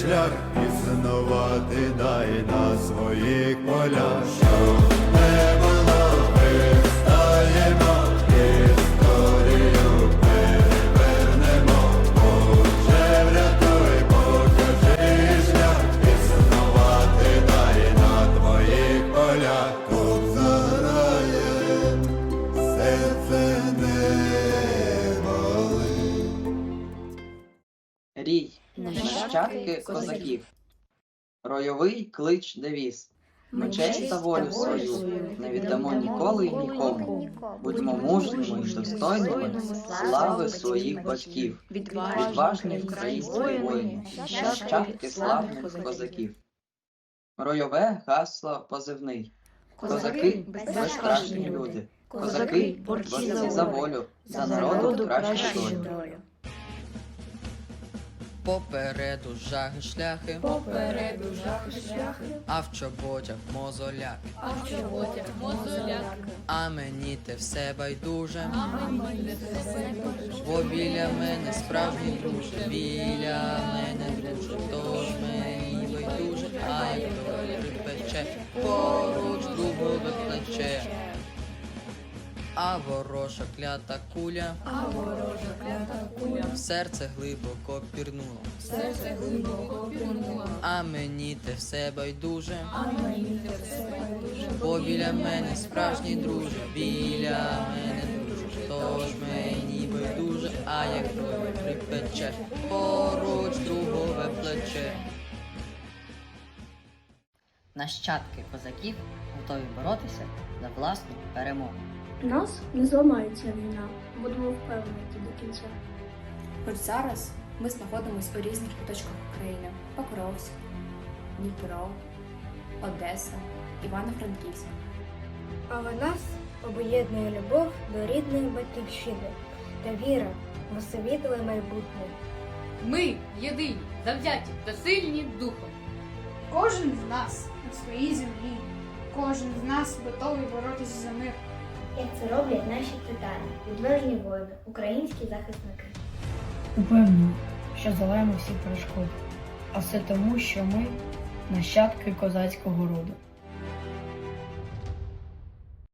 шлях пізнавати, дай на своїх полях. Рій, Нащадки козаків. Ройовий клич девіз. Ми честь та волю свою не віддамо ніколи й нікому. Будьмо мужніми й достойними слави своїх батьків, відважні українські воїни, нащадки славних козаків. Ройове гасло позивний. Козаки безстрашні люди. Козаки борці за волю, за народу кращу долю. Попереду жаги шляхи, Попереду жахи шляхи, а в чоботях мозоляк. а в чоботях мозоляки. А мені те все байдуже, А мені не все дуже. бо біля мене справжній друже, біля мене друже, тож мені байдуже, а як доля припече, поруч другове плече. А ворожа клята куля А ворожа клята куля в серце глибоко пірнула. в серце глибоко пірнула. А мені те все байдуже, А мені те все байдуже. Бо біля мене справжній друже, біля мене друже, тож мені байдуже, а як доля припече, поруч другове плече. Нащадки козаків готові боротися за власну перемогу. Нас не зламається війна, будемо впевнені до кінця. Хоч зараз ми знаходимося у різних куточках України: Покровськ, Дніпро, Одеса, Івано-Франківськ. Але нас об'єднує любов до рідної батьківщини та віра в освітле майбутнє. Ми єдині, завзяті та сильні духом. Кожен з нас на своїй землі, кожен з нас готовий боротися за мир. Як це роблять наші титани, відважні воїни, українські захисники. Упевнені, що залаємо всі перешкоди. А все тому, що ми нащадки козацького роду.